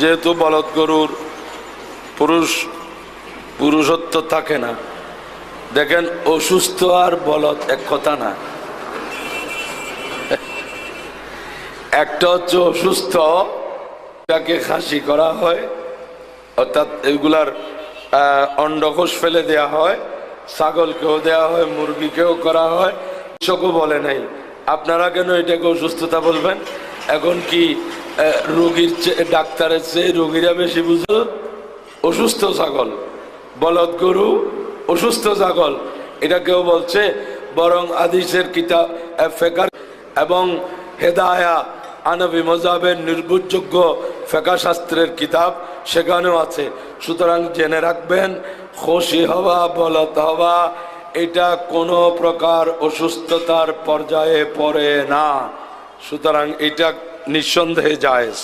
যেহেতু বলদ গরুর পুরুষ, পুরুষত্ব থাকে না। দেখেন, অসুস্থ আর বলদ এক কথা না। একটা হচ্ছে অসুস্থ, তাকে খাসি করা হয়, অর্থাৎ এগুলার অন্ডকোষ ফেলে দেয়া হয়, ছাগলকেও দেয়া হয়, মুরগিকেও করা হয় চোখও বলে নাই। আপনারা কেন এটাকে অসুস্থতা বলবেন? এখন কি রোগীর ডাক্তারের চেয়ে রোগীরা বেশি বুঝো? অসুস্থ ছাগল। বলদ গরু, অসুস্থ ছাগল। এটা কেউ বলছে, বরং আদিসের কিতাব এবং হেদায়া, আনবী মজাবের নির্ভরযোগ্য ফেকা শাস্ত্রের কিতাব সেখানেও আছে। সুতরাং জেনে রাখবেন, খুশি হওয়া বলত হওয়া, এটা কোনো প্রকার অসুস্থতার পর্যায়ে পড়ে না। সুতরাং এটা নিঃসন্দেহে জায়েজ।